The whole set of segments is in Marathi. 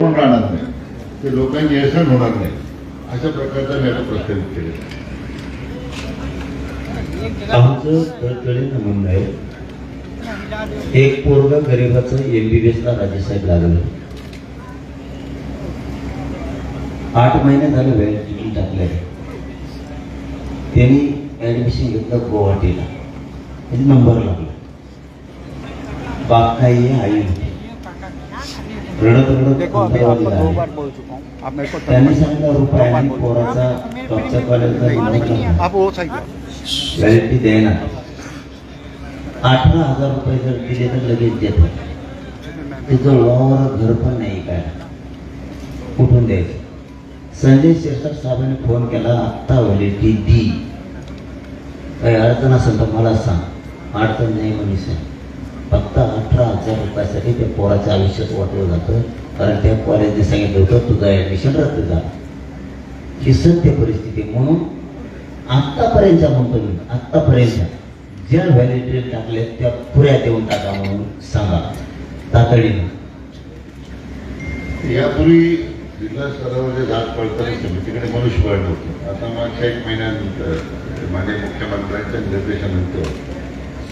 होऊन राहणार नाही. ते लोकांची हेळसांड होणार नाही. अशा प्रकारचा मी आता प्रस्तावित केलेला आमचं कळकळीनं म्हणणं आहे एक पोरग गरीबाचं एमबीबीएस ला राजेसाहेब लागलं. आठ महिने झालं वेळ तिकीट टाकले त्यांनी ऍडमिशन घेतलं गुवाहाटीला. नंबर लागला. बाप काही आई होती. रडत रडत देखो अभी अंतरावलीला आपको दो आली. बार बोल चुका हूँ। आप मेरे को त्यांनी सांगितलं रुपयाने पोराचा टॉपच्या कॉलेजचा नंबर लागला. आप वो सही है। व्हॅलिडिटी द्यायना अठरा हजार रुपये जर दिले तर लगेच देतात तिथं वावर घर पण नाही काय? कुठून द्यायचं? संजय शिरसाट साहेबांनी फोन केला आत्ता व्हॅलिडिटी दी काही अडचण असेल तर मला सांग. अडचण नाही म्हणे सांग. फक्त अठरा हजार रुपयासाठी त्या पोराच्या आयुष्यात वाटलं जातं. कारण त्या कॉलेजने सांगितलं होतं तुझं ॲडमिशन रद्द झालं. ही सत्य परिस्थिती म्हणून आत्तापर्यंत म्हणतो मी आत्तापर्यंत ज्या व्हॅलिडिटी टाकल्या त्या पुऱ्या देऊन टाका म्हणून सांगा. तातडीनं. यापूर्वी जिल्हा स्तरावर जात पडताना समितीकडे मनुष्यबळ नव्हतं. आता मागच्या एक महिन्यानंतर माननीय मुख्यमंत्र्यांच्या निर्देशानंतर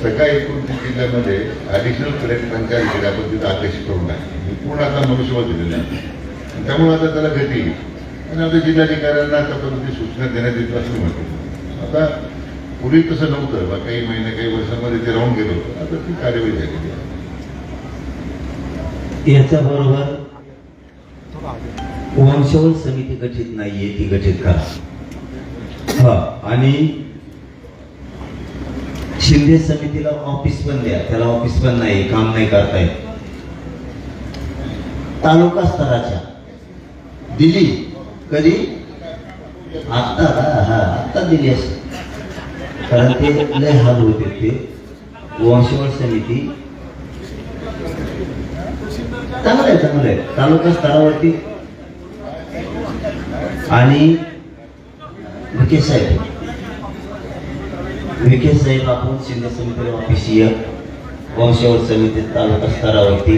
सकाळी एकोणतीस जिल्ह्यामध्ये ॲडिशनल कलेक्टरांच्या अधिकारी आपण तिथं करून आहे पूर्ण आता मनुष्यबळ दिलेलं आहे. त्यामुळे आता त्याला गती येईल. आणि आता जिल्हाधिकाऱ्यांना आतापर्यंत सूचना देण्यात येत असं म्हटलं. आता पूर्वी तसं नव्हतं. बा काही महिने काही वर्षांमध्ये ते राहून गेलो आता ती कार्यवाही झालेली आहे. याच्याबरोबर बरोबर समिती गठीत नाहीये ती गठीत करा. हा आणि शिंदे समितीला ऑफिस पण द्या. त्याला ऑफिस पण नाही काम नाही करता येत. तालुका स्तराच्या. दिली. कधी? आता हा आता दिली असेल कारण ते लय हाल होते ते. वंशवळ समिती. चांगलं आहे चांगलं आहे. तालुका स्तरावरती. आणि विखे साहेब. विखे साहेब आपण शिंदे समितीला ऑफिसीय वंशावर समिती तालुका स्तरावरती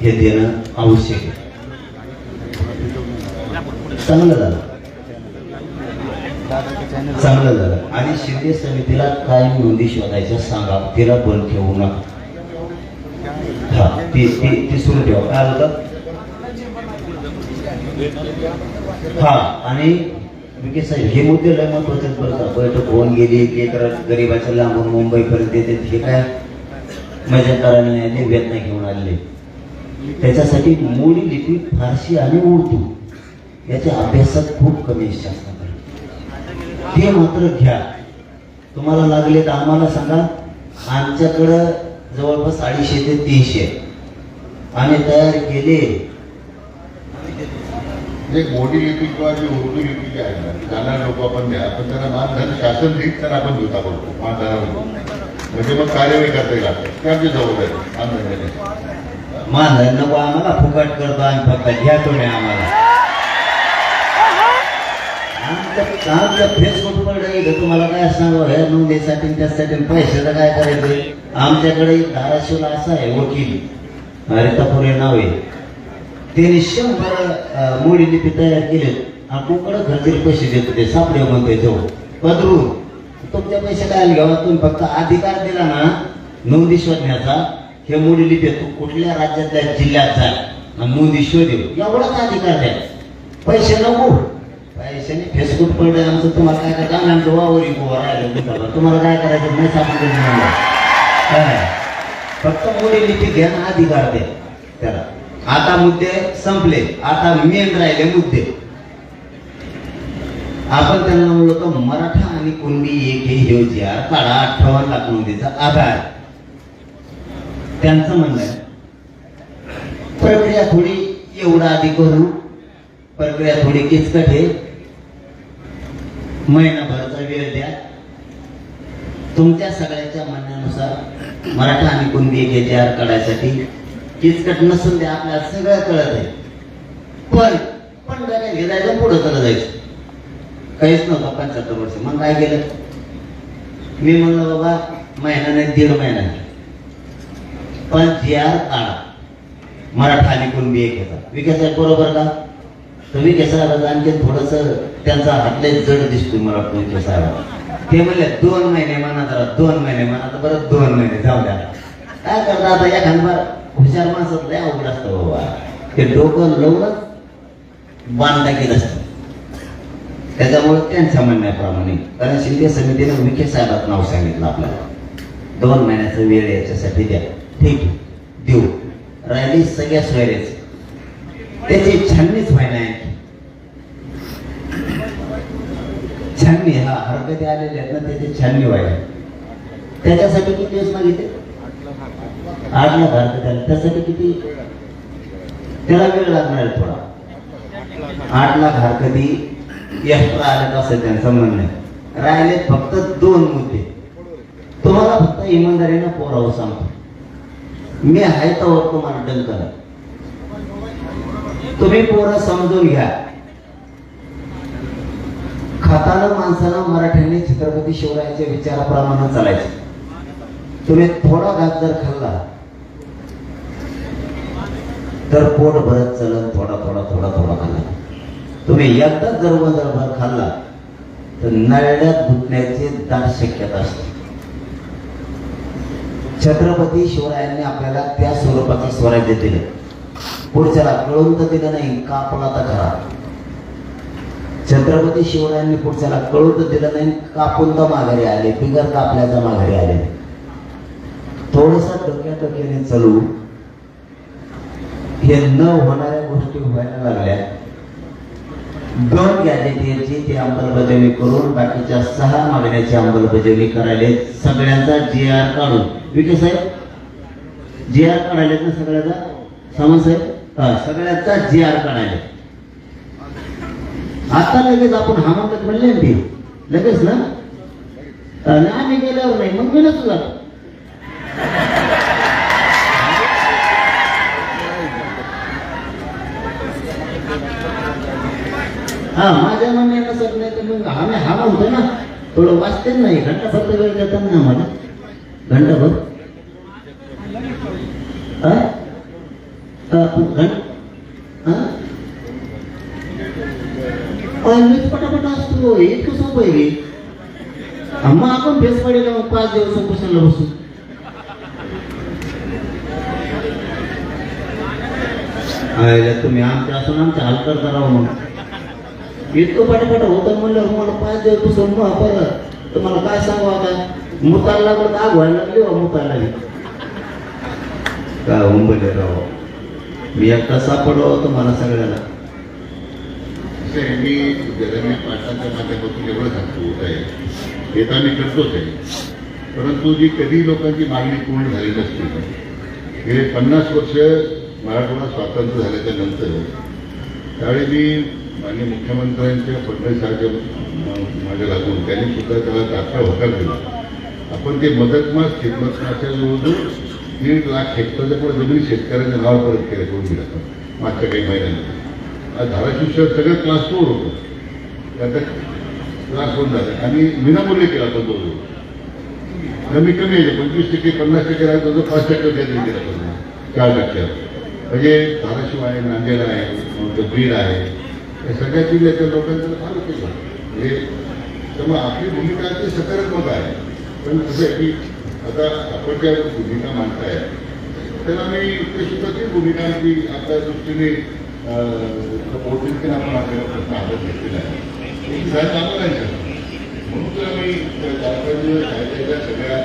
हे देणं आवश्यक आहे. चांगलं झालं. चांगलं झालं. आणि शिंदे समितीला काय नोंदी शोधायच्या सांगा. तिला बंद ठेवू नका. हा ती ती ती सुरू ठेवा. काय होतं? हा आणि विके साहेब हे मुद्दे लय महत्त्वाचे आहेत बरं का? बैठक होऊन गेली की तर गरीबाच्या लांबून मुंबईपर्यंत येते हे काय मजा करायला आले वेदना घेऊन आले त्याच्यासाठी मोडी लिपी फारशी आणि उर्दू याच्या अभ्यासात खूप कमी आहे शासनाकडे. ते मात्र घ्या. तुम्हाला लागले तर आम्हाला सांगा. आमच्याकडं जवळपास अडीचशे ते तीनशे. आम्ही तयार केले. जे गोडी लिपी किंवा जे उर्दू लिपी जे आहे ना त्यांना लोक आपण द्या. पण त्यांना मानधन शासन देत त्यांना आपण देता पडतो मानधनावर म्हणजे मग कार्यवाही करता येईल आपल्याला. ते आमची जबाबदारी. आहे, मानधन देण्याची. मान नको आम्हाला फुकट करतो आणि फक्त. घ्या तुम्ही आम्हाला. आमच्या फेसबुक तुम्हाला काय सांगावं? हे नोंदीसाठी त्यासाठी पैशाचं काय करायचं? आमच्याकडे धाराशिवला असा आहे वकील. रितापुरे नाव आहे. त्याने शंभर अं, मोडी लिपी तयार केले आपण कडे खर्चील पैसे देत ते सापडे म्हणतोय जवळ बदरू तुमच्या पैसे काय घ्यावा? तुम्ही फक्त अधिकार दिला ना नोंदी शोधण्याचा. हे मोडी लिपी तू कुठल्या राज्यातल्या जिल्ह्यात जा नोंदी शोधेल एवढाच अधिकार द्या. पैसे नको. पैशाने फेसबुक पडले आमचं. तुम्हाला काय काय आमचं वावर इको राहिलं तुम्हाला काय करायचं? नाही सापडलं काय? फक्त मोडी लिपी घ्या अधिकार द्या. त्याला आता मुद्दे संपले. आता मेन राहिले मुद्दे. आपण त्यांना म्हणलो होतो मराठा आणि कुणबी एक हे ह्यो जी काढा अठ्ठावन्न लाख नोंदीचा आधार त्यांचं म्हणणं आहे प्रक्रिया थोडी एवढा आधी करू. प्रक्रिया थोडी किचकट आहे. महिनाभराचा वेळ द्या. तुमच्या सगळ्याच्या म्हणण्यानुसार मराठा आणि कुणबी एक हे आर काढायसाठी किचकट नसून ते आपल्याला सगळं कळत आहे. पण पण काय घेतायचं पुढं चालत जायचं. काहीच नव्हतं पंच्याहत्तर वर्ष. मग काय केलं? मी म्हणलं बाबा महिना नाही दीड महिना पण जी आर काढा मराठा आणि कुणबी एक येतात विखे आहे बरोबर का? तर विखे आणखी थोडस त्यांचा हातले जड दिसतोय मला वाटतं साहेब ते म्हणले दोन महिने म्हणा जरा दोन महिने म्हणा तर बरं दोन महिने जाऊ द्या. काय करता आता या हुशार माणसात लय अवघड असतं बाबा. ते डोकं लवकर बांध गेलं असत. त्याच्यामुळे त्यांच्या म्हणण्याप्रमाणे कारण शिंदे समितीने विखे साहेबात नाव सांगितलं आपल्याला. दोन महिन्याचा वेळ याच्यासाठी द्या. ठीक आहे. देऊ. राहिली सगळ्या सोयरेच त्याची छाननीच व्हायला आहे छाननी हा हरकती आलेल्या आहेत ना त्याची छाननी व्हायला. त्याच्यासाठी किती दिवस मागितले? आठ लाख भारतात आले त्यासाठी किती? त्याला वेळ लागणार आहे थोडा. आठ लाख हरकती एक्स्ट्रा आल्यात असं त्यांचं म्हणणं आहे राहिले फक्त दोन मुद्दे. तुम्हाला फक्त इमानदारीनं पोरावं सांगतो. मी आहे तर तुम्हाला डन करा तुम्ही पोरं समजून घ्या. खाताना माणसाला मराठ्यांनी छत्रपती शिवरायांच्या विचाराप्रमाणे चालायचे. तुम्ही थोडा घात जर खाल्ला तर पोट भरत चलन थोडा थोडा थोडा थोडा खाल्ला. तुम्ही एकदाच जर भर खाल्ला तर नळ्यात घुटण्याची दाट शक्यता असते. छत्रपती शिवरायांनी आपल्याला त्या स्वरूपाचं स्वराज्य दिलं. पुढच्याला कळून तर दिलं नाही कापला तर खरा छत्रपती शिवरायांनी पुढच्याला कळून तर दिलं नाही कापून तर माघारी आले? बिगर कापल्याचा माघारी आले? थोडस डोक्या डोक्याने चलू हे न होणाऱ्या गोष्टी व्हायला लागल्या. दोन गॅजेटियरची ती अंमलबजावणी करून बाकीच्या सहा मागण्याची अंमलबजावणी करायला सगळ्यांचा जी आर काढून. विके साहेब? जी आर काढायला ना सगळ्याचा? सामान साहेब? हा सगळ्याचा जी आर काढायला आता लगेच आपण हा म्हणले ना ते. लगेच ना? आम्ही गेल्यावर नाही मग मी झालं जातो हा माझ्या म्हणणे नसत नाही तर मग आम्ही हा म्हणतो ना थोडं वाचते नाही घंटा फक्त वेळ देतात ना आम्हाला. घंटाभर हा? हा? मीच पटापट असतो इतकं सोपं आहे मग आपण फेस पडेल मग पाच दिवस उपोषणाला बसू. तुम्ही आमच्या असून आमच्या हलकर करावं मग इतकं पटापट होतं म्हणलं मला पाच दिवस बसून मग परत तुम्हाला काय सांगू आता? मुताला लागलं तर आग व्हायला लागली हो मुताला लागली. काय उंबले राव. मी एकटा सापडलो तुम्हाला सगळ्याला. असं आहे, मी माध्यमातून एवढं सांगतो होत आहे हे तर आम्ही करतोच आहे. परंतु जी कधी लोकांची मागणी पूर्ण झाली नसते. गेले पन्नास वर्ष मराठवाडा स्वातंत्र्य झाल्याच्यानंतर त्यावेळी मी माननीय मुख्यमंत्र्यांच्या फडणवीसांच्या माझ्या लागून त्यांनी सुद्धा त्याला तात्काळ होकार दिला. आपण ते मदतमास शेतमतमासच्या जवळजवळ दीड लाख हेक्टरच्या पुढे जमीन शेतकऱ्यांच्या नाव परत केलं करून दिला मागच्या काही महिन्यांमध्ये. धाराशिव शहर सगळं क्लास फोर होतं. आता क्लास वन झालं. आणि विनामूल्य केला तो जवळजवळ. कमी कमी आहे पंचवीस टक्के पन्नास टक्के राहतो तो पाच टक्के काहीतरी दिला चार टक्क्यात म्हणजे धाराशिव आहे नांदेड आहे बीड आहे या सगळ्या जिल्ह्याच्या लोकांचं फार केलं म्हणजे त्यामुळे आपली भूमिका ती सकारात्मक आहे. पण कसं आहे की आता आपण ज्या भूमिका मांडताय तर आम्ही सुद्धा ती भूमिका की आपल्या दृष्टीने आपण आपल्याला प्रश्न हातात घेतलेला आहे. साहेब आम्हाला. म्हणून तर आम्ही साहित्याच्या सगळ्या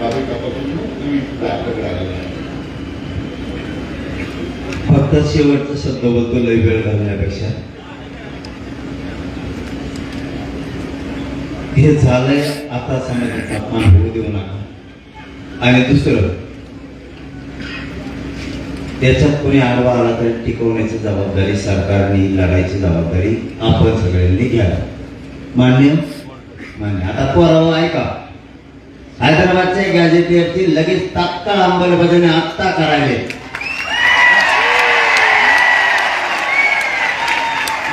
बाबी तपासून तुम्ही आपल्याकडे आलेला आहे. फक्त शेवटचा शब्द बोलतो, लय वेळ घालण्यापेक्षा. हे झालंय आता समाजाचा अपमान होऊ देऊ नका. आणि दुसरं त्याच्यात कोणी आडवा आला तर टिकवण्याची जबाबदारी सरकारने लढायची जबाबदारी आपण सगळ्यांनी घ्यावी मान्य? मान्य. आता पोरावं ऐका. हैदराबादचे गॅजेटियरची लगेच तात्काळ अंमलबजावणी आत्ता करावी.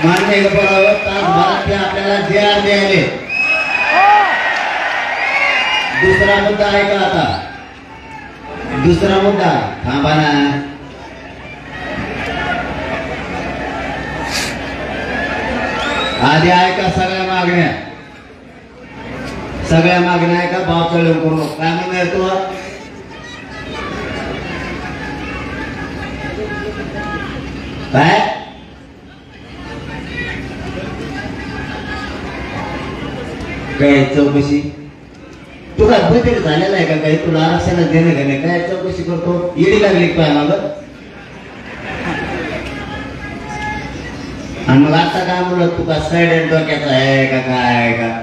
मान्य करावं तासभरात आपल्याला जे आर द्यायले दूसरा मुद्दा है आता दूसरा मुद्दा थांबाना आधी आहे का सगळ्या मागण्या। सगळ्या मागण्या का भाव चढवून करो काय चौकसी तू काय बदल झालेला आहे का काही? तुला आरक्षणात देणं घेणे काय चौकशी करतो? येडी लागली काय मागत आणि मग आता काय म्हणलं तू का साईड डोक्याचा आहे का काय आहे का?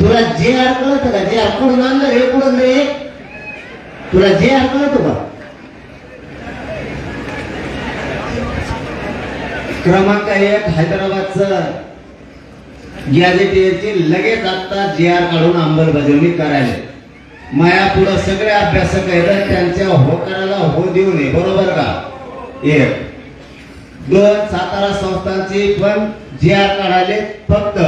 तुला जे आर कळत का? जे आर आणलं हे पुढं नाही तुला जे आर कळत का? क्रमांक एक हैदराबादचं. गॅजेटियरची लगेच आता जी आर काढून अंमलबजावणी करायला. माया पुढं सगळे अभ्यासक आहेत त्यांच्या होकाराला हो देऊ नये बरोबर का? एक दोन सातारा संस्थांची पण जी आर काढायले फक्त.